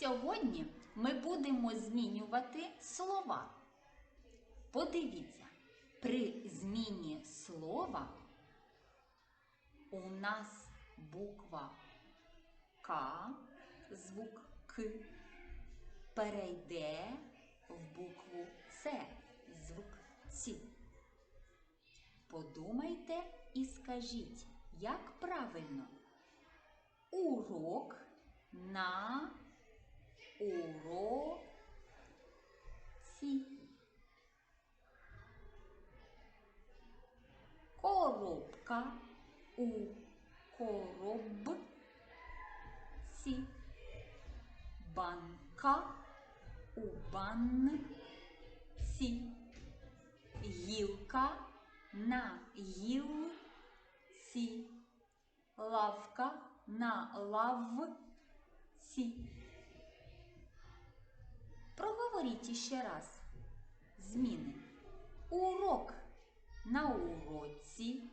Сьогодні ми будемо змінювати слова. Подивіться, при зміні слова у нас буква К, звук К, перейде в букву С, звук Ц. Подумайте і скажіть, як правильно? Урок на уроці. Коробка у коробці. Банка у банці. Гілка на гілці. Лавка на лавці. Проговоріть іще раз. Зміни. Урок на уроці.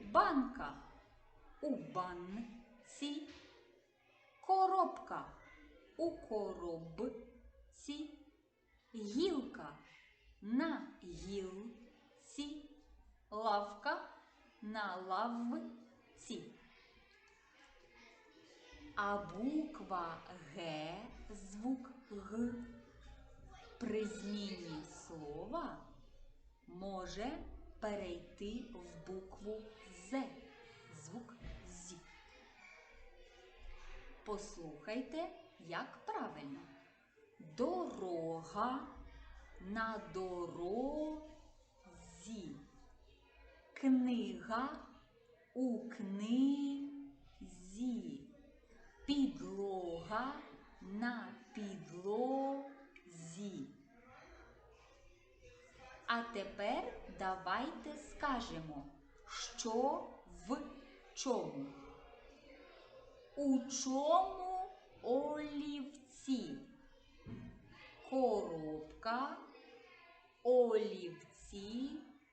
Банка у банці. Коробка у коробці. Гілка на гілці. Лавка на лавці. А буква Г, звук Г, при зміні слова може перейти в букву З, звук З. Послухайте, як правильно. Дорога на дорозі. Книга у книзі. Підлога на підлозі. А тепер давайте скажемо, що в чому. У чому олівці? Коробка, олівці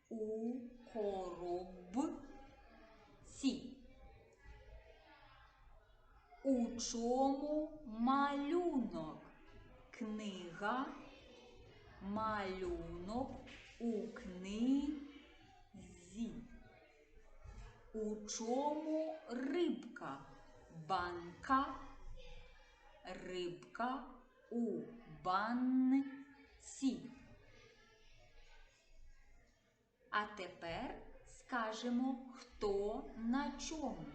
у коробці. У чому малюнок? Книга, малюнок у книзі. У чому рибка? Банка, рибка у банці. А тепер скажемо, хто на чому.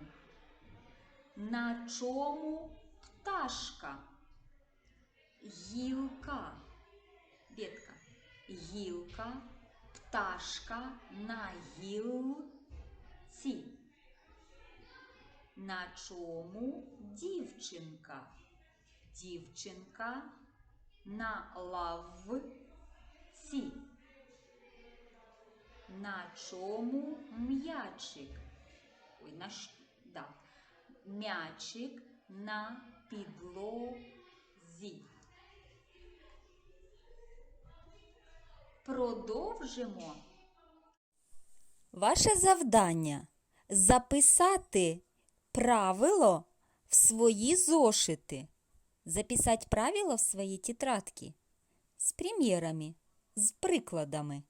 На чому пташка? Гілка. Ветка. Гілка, пташка на гілці. На чому дівчинка? Дівчинка на лавці. На чому м'ячик? Ой, на ш... да. М'ячик на підлозі. Продовжимо. Ваше завдання записати правило в свої зошити. Записать правила в свої тетрадки з примірами, з прикладами.